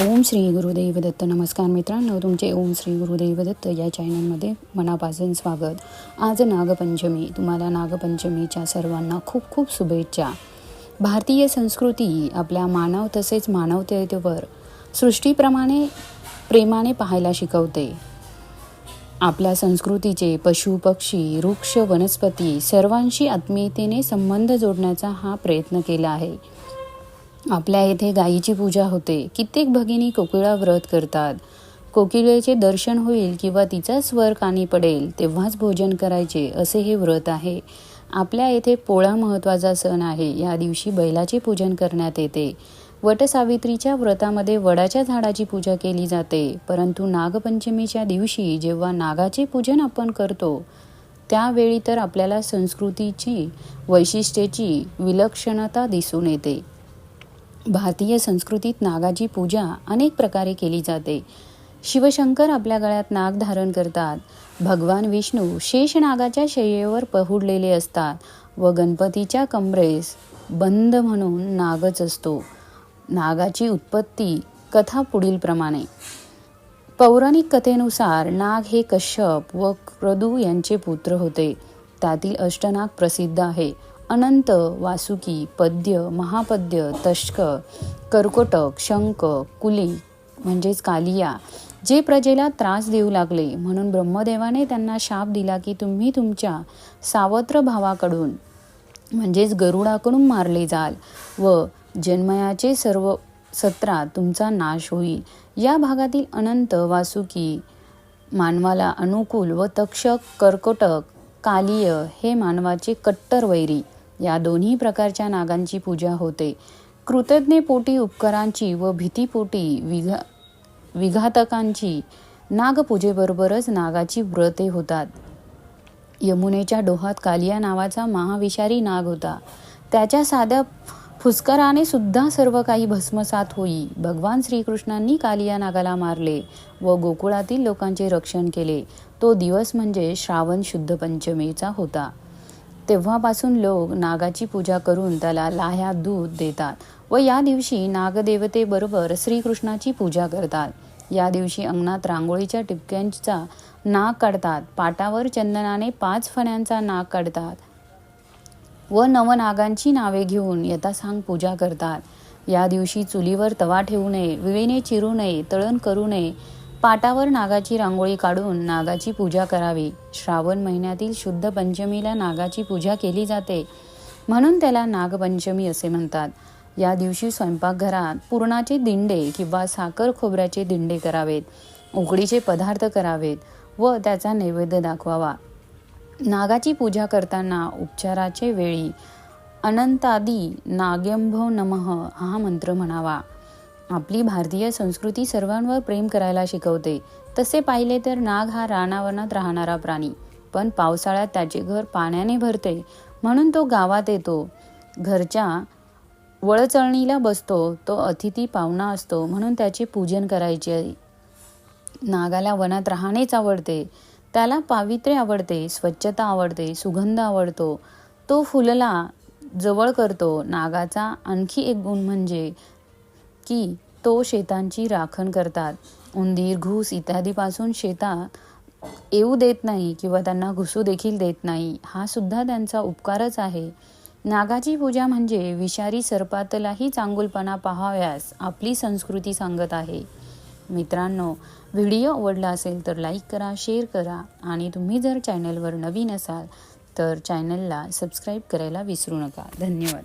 ओम श्री गुरुदेव दत्त नमस्कार मित्रांनो तुमचे ओम श्री गुरुदेव दत्त या चॅनलमध्ये मनापासून स्वागत. आज नागपंचमी. तुम्हाला नागपंचमीच्या सर्वांना खूप खूप शुभेच्छा. भारतीय संस्कृती आपल्या मानव तसेच मानवतेवर सृष्टीप्रमाणे प्रेमाने पाहायला शिकवते. आपल्या संस्कृतीचे पशु पक्षी वृक्ष वनस्पती सर्वांशी आत्मीयतेने संबंध जोडण्याचा हा प्रयत्न केला आहे. आपल्या येथे गायीची पूजा होते. कित्येक भगिनी कोकिळा व्रत करतात. कोकिळेचे दर्शन होईल किंवा तिचा स्वर कानी पडेल तेव्हाच भोजन करायचे असे हे व्रत आहे. आपल्या येथे पोळा महत्त्वाचा सण आहे. या दिवशी बैलाचे पूजन करण्यात येते. वटसावित्रीच्या व्रतामध्ये वडाच्या झाडाची पूजा केली जाते. परंतु नागपंचमीच्या दिवशी जेव्हा नागाचे पूजन आपण करतो त्यावेळी तर आपल्याला संस्कृतीची वैशिष्ट्याची विलक्षणता दिसून येते. भारतीय संस्कृतीत नागाची पूजा अनेक प्रकारे केली जाते. शिवशंकर आपल्या गळ्यात नाग धारण करतात. भगवान विष्णू शेष नागाच्या शय्येवर पहुडलेले असतात व गणपतीच्या कमरेस बंद म्हणून नागच असतो. नागाची उत्पत्ती कथा पुढीलप्रमाणे पौराणिक कथेनुसार नाग हे कश्यप व क्रदू यांचे पुत्र होते. त्यातील अष्टनाग प्रसिद्ध आहे. अनंत वासुकी पद्य महापद्य तष्क कर्कोटक शंख कुली म्हणजेच कालिया जे प्रजेला त्रास देऊ लागले. म्हणून ब्रह्मदेवाने त्यांना शाप दिला की तुम्ही तुमच्या सावत्र भावाकडून म्हणजेच गरुडाकडून मारले जाल व जन्मयाचे सर्व सत्रा तुमचा नाश होईल. या भागातील अनंत वासुकी मानवाला अनुकूल व तक्षक कर्कोटक कालिय हे मानवाचे कट्टर वैरी या दोन्ही प्रकारच्या नागांची पूजा होते. कृतज्ञपोटी उपकारांची व भीतीपोटी विघा विघातकांची नागपूजेबरोबरच नागाची व्रते होतात. यमुनेच्या डोहात कालिया नावाचा महाविषारी नाग होता. त्याच्या साध्या फुस्कराने सुद्धा सर्व काही भस्मसात होई. भगवान श्रीकृष्णांनी कालिया नागाला मारले व गोकुळातील लोकांचे रक्षण केले. तो दिवस म्हणजे श्रावण शुद्ध पंचमीचा होता. तेव्हापासून लोक नागाची पूजा करून त्याला लाह्या दूध देतात व या दिवशी नागदेवतेबरोबर श्रीकृष्णाची पूजा करतात. या दिवशी अंगणात रांगोळीच्या टिपक्यांचा नाग काढतात. पाटावर चंदनाने पाच फण्यांचा नाग काढतात व नवनागांची नावे घेऊन यथासांग पूजा करतात. या दिवशी चुलीवर तवा ठेवू नये विवेने चिरू नये तळण करू नये पाटावर नागाची रांगोळी काढून नागाची पूजा करावी. श्रावण महिन्यातील शुद्ध पंचमीला नागाची पूजा केली जाते. म्हणून त्याला नागपंचमी असे म्हणतात. या दिवशी स्वयंपाकघरात पुरणाचे दिंडे किंवा साखर खोबऱ्याचे दिंडे करावेत. उकडीचे पदार्थ करावेत व त्याचा नैवेद्य दाखवावा. नागाची पूजा करताना उपचाराचे वेळी अनंतादी नाग्यंभव नमः हा मंत्र म्हणावा. आपली भारतीय संस्कृती सर्वांवर प्रेम करायला शिकवते. तसे पाहिले तर नाग हा रानावनात राहणारा प्राणी. पण पावसाळ्यात त्याचे घर पाण्याने भरते. म्हणून तो गावात येतो. घरच्या वळचळणीला बसतो. तो अतिथी पाहुणा असतो. म्हणून त्याचे पूजन करायचे. नागाला वनात राहणेच आवडते. त्याला पावित्र्य आवडते स्वच्छता आवडते सुगंध आवडतो. तो फुलला जवळ करतो. नागाचा आणखी एक गुण म्हणजे की तो शेतांची राखण करतात. उंदीर घूस इत्यादीपासून शेतात येऊ देत नाही किंवा त्यांना घुसू देखील देत नाही हा सुद्धा त्यांचा उपकारच आहे. नागाची पूजा म्हणजे विषारी सर्पातलाही चांगुलपणा पाहाव्यास आपली संस्कृती सांगत आहे. मित्रांनो व्हिडिओ आवडला असेल तर लाईक करा शेअर करा आणि तुम्ही जर चॅनलवर नवीन असाल तर चॅनलला सबस्क्राईब करायला विसरू नका. धन्यवाद.